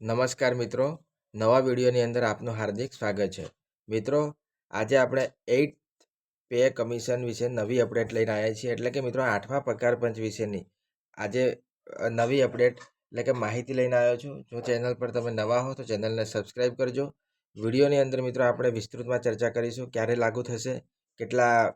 નમસ્કાર મિત્રો. નવા વિડીયોની અંદર આપનું હાર્દિક સ્વાગત છે. મિત્રો, આજે આપણે એઇટ પે કમિશન વિશે નવી અપડેટ લઈને આવ્યા છીએ. એટલે કે મિત્રો, આઠમા પગાર પંચ વિશેની આજે નવી અપડેટ એટલે કે માહિતી લઈને આવ્યો છું. જો ચેનલ પર તમે નવા હો તો ચેનલને સબસ્ક્રાઈબ કરજો. વિડીયોની અંદર મિત્રો, આપણે વિસ્તૃતમાં ચર્ચા કરીશું ક્યારે લાગુ થશે, કેટલા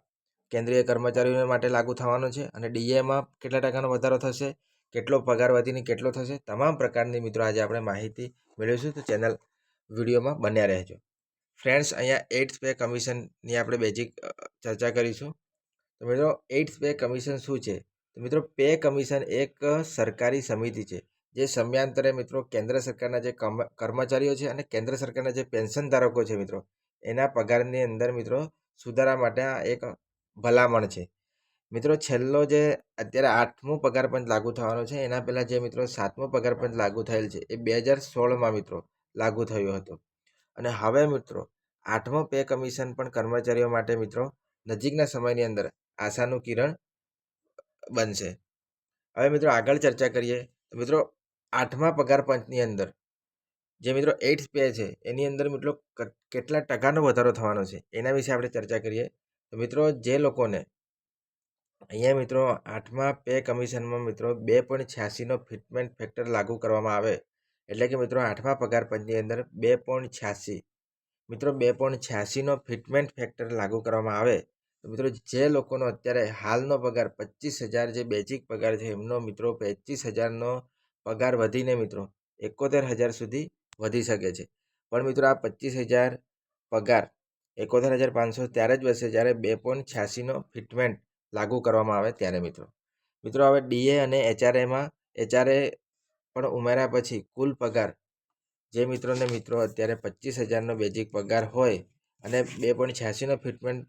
કેન્દ્રીય કર્મચારીઓ માટે લાગુ થવાનું છે અને ડીએમાં કેટલા ટકાનો વધારો થશે કેટલો પગાર વધીને કેટલો થશે, તમામ પ્રકારની મિત્રો આજે આપણે માહિતી મેળવીશું. તો ચેનલ વિડીયોમાં બન્યા રહેજો. ફ્રેન્ડ્સ, અહીંયા એઇટ્સ પે કમિશનની આપણે બેઝિક ચર્ચા કરીશું. તો મિત્રો એઇટ્સ પે કમિશન શું છે? તો મિત્રો, પે કમિશન એક સરકારી સમિતિ છે, જે સમયાંતરે મિત્રો કેન્દ્ર સરકારના જે કર્મચારીઓ છે અને કેન્દ્ર સરકારના જે પેન્શન ધારકો છે મિત્રો, એના પગારની અંદર મિત્રો સુધારા માટે આ એક ભલામણ છે. મિત્રો છેલ્લો જે અત્યારે આઠમો પગાર પંચ લાગુ થવાનો છે, એના પહેલાં જે મિત્રો સાતમો પગાર પંચ લાગુ થયેલ છે, એ બે હજાર સોળમાં મિત્રો લાગુ થયો હતો. અને હવે મિત્રો આઠમો પે કમિશન પણ કર્મચારીઓ માટે મિત્રો નજીકના સમયની અંદર આશાનું કિરણ બનશે. હવે મિત્રો આગળ ચર્ચા કરીએ, તો મિત્રો આઠમા પગાર પંચની અંદર જે મિત્રો એઇટ પે છે, એની અંદર મિત્રો કેટલા ટકાનો વધારો થવાનો છે, એના વિશે આપણે ચર્ચા કરીએ. તો મિત્રો જે લોકોને અહીંયા મિત્રો આઠમા પે કમિશનમાં મિત્રો બે પોઈન્ટ છ્યાસીનો ફિટમેન્ટ ફેક્ટર લાગુ કરવામાં આવે. એટલે કે મિત્રો આઠમા પગાર પંચની અંદર બે પોઈન્ટ છ્યાસી. મિત્રો બે પોઈન્ટ છ્યાસીનો ફિટમેન્ટ ફેક્ટર લાગુ કરવામાં આવે. તો મિત્રો જે લોકોનો અત્યારે હાલનો પગાર પચીસ હજાર જે બેઝિક પગાર છે, એમનો મિત્રો પચીસ હજારનો પગાર વધીને મિત્રો એકોતેર હજાર સુધી વધી શકે છે. પણ મિત્રો આ પચીસ હજાર પગાર એકોતેર હજાર પાંચસો ત્યારે જ વધશે જ્યારે બે પોઈન્ટ છ્યાસીનો ફિટમેન્ટ લાગુ કરવામાં આવે ત્યારે મિત્રો. મિત્રો, હવે ડીએ અને એચઆરએમાં એચઆરએ પણ ઉમેર્યા પછી કુલ પગાર, જે મિત્રોને મિત્રો અત્યારે પચીસ હજારનો બેઝિક પગાર હોય અને બે પોઈન્ટ છ્યાસીનો ફિટમેન્ટ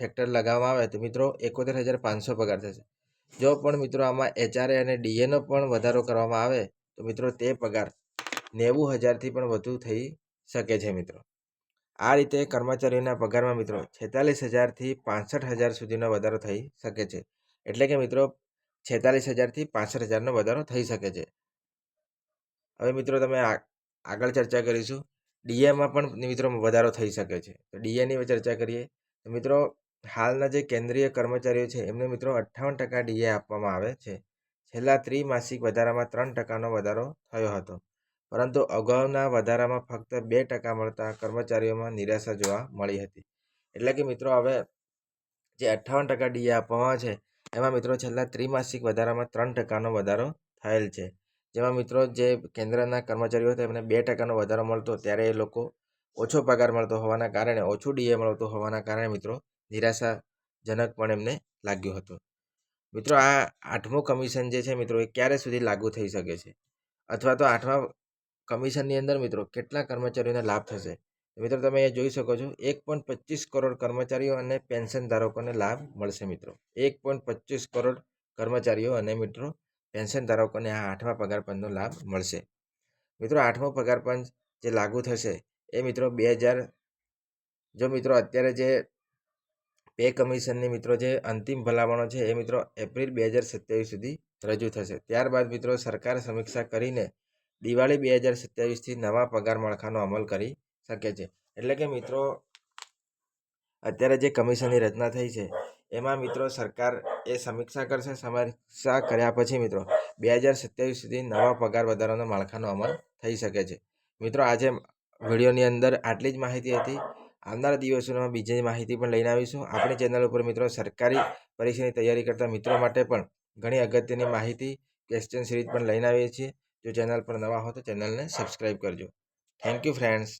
ફેક્ટર લગાવવામાં આવે તો મિત્રો એકોતેર હજાર પાંચસો પગાર થશે. જો પણ મિત્રો આમાં એચઆરએ અને ડીએનો પણ વધારો કરવામાં આવે તો મિત્રો તે પગાર નેવું હજારથી પણ વધુ થઈ શકે છે મિત્રો. આ રીતે કર્મચારીઓના પગારમાં મિત્રો છેતાલીસ હજારથી પાંસઠ હજાર સુધીનો વધારો થઈ શકે છે. એટલે કે મિત્રો છેતાલીસ હજારથી પાંસઠ હજારનો વધારો થઈ શકે છે. હવે મિત્રો તમે આગળ ચર્ચા કરીશું. ડીએમાં પણ મિત્રો વધારો થઈ શકે છે. તો ડીએની ચર્ચા કરીએ. તો મિત્રો હાલના જે કેન્દ્રીય કર્મચારીઓ છે, એમને મિત્રો અઠ્ઠાવન ટકા ડીએ આપવામાં આવે છે. છેલ્લા ત્રિમાસિક વધારામાં ત્રણ ટકાનો વધારો થયો હતો. પરંતુ અગાઉના વધારામાં ફક્ત બે ટકા મળતા કર્મચારીઓમાં નિરાશા જોવા મળી હતી. એટલે કે મિત્રો, હવે જે અઠ્ઠાવન ટકા ડીએ આપવામાં છે, એમાં મિત્રો છેલ્લા ત્રિમાસિક વધારામાં ત્રણ ટકાનો વધારો થયેલ છે. જેમાં મિત્રો જે કેન્દ્રના કર્મચારીઓ હતા, એમને બે ટકાનો વધારો મળતો, ત્યારે એ લોકો ઓછો પગાર મળતો હોવાના કારણે, ઓછું ડીએ મળતું હોવાના કારણે મિત્રો નિરાશાજનક પણ એમને લાગ્યું હતું. મિત્રો, આ આઠમું કમિશન જે છે મિત્રો, એ ક્યારે સુધી લાગુ થઈ શકે છે? અથવા તો આઠમા કમિશનની અંદર મિત્રો કેટલા કર્મચારીઓને લાભ થશે? મિત્રો તમે અહીંયા જોઈ શકો છો, એક પોઈન્ટ પચીસ કરોડ કર્મચારીઓ અને પેન્શન ધારકોને લાભ મળશે મિત્રો. એક પોઈન્ટ પચીસ કરોડ કર્મચારીઓ અને મિત્રો પેન્શન ધારકોને આ આઠમા પગાર પંચનો લાભ મળશે. મિત્રો આઠમો પગાર પંચ જે લાગુ થશે એ મિત્રો બે હજાર, જો મિત્રો અત્યારે જે પે કમિશનની મિત્રો જે અંતિમ ભલામણો છે એ મિત્રો એપ્રિલ બે હજાર સત્યાવીસ સુધી રજૂ થશે. ત્યારબાદ મિત્રો સરકાર સમીક્ષા કરીને દિવાળી બે હજાર સત્યાવીસથી નવા પગાર માળખાનો અમલ કરી શકે છે. એટલે કે મિત્રો, અત્યારે જે કમિશનની રચના થઈ છે, એમાં મિત્રો સરકાર એ સમીક્ષા કરશે, સમીક્ષા કર્યા પછી મિત્રો બે હજાર સત્યાવીસ સુધી નવા પગાર વધારાનો માળખાનો અમલ થઈ શકે છે. મિત્રો, આજે વિડીયોની અંદર આટલી જ માહિતી હતી. આવનારા દિવસોમાં બીજી માહિતી પણ લઈને આવીશું. આપણી ચેનલ ઉપર મિત્રો સરકારી પરીક્ષાની તૈયારી કરતા મિત્રો માટે પણ ઘણી અગત્યની માહિતી ક્વેશ્ચન સિરીઝ પણ લઈને આવીએ છીએ. જો ચેનલ પર નવા હો તો ચેનલને સબસ્ક્રાઈબ કરજો. Thank you friends.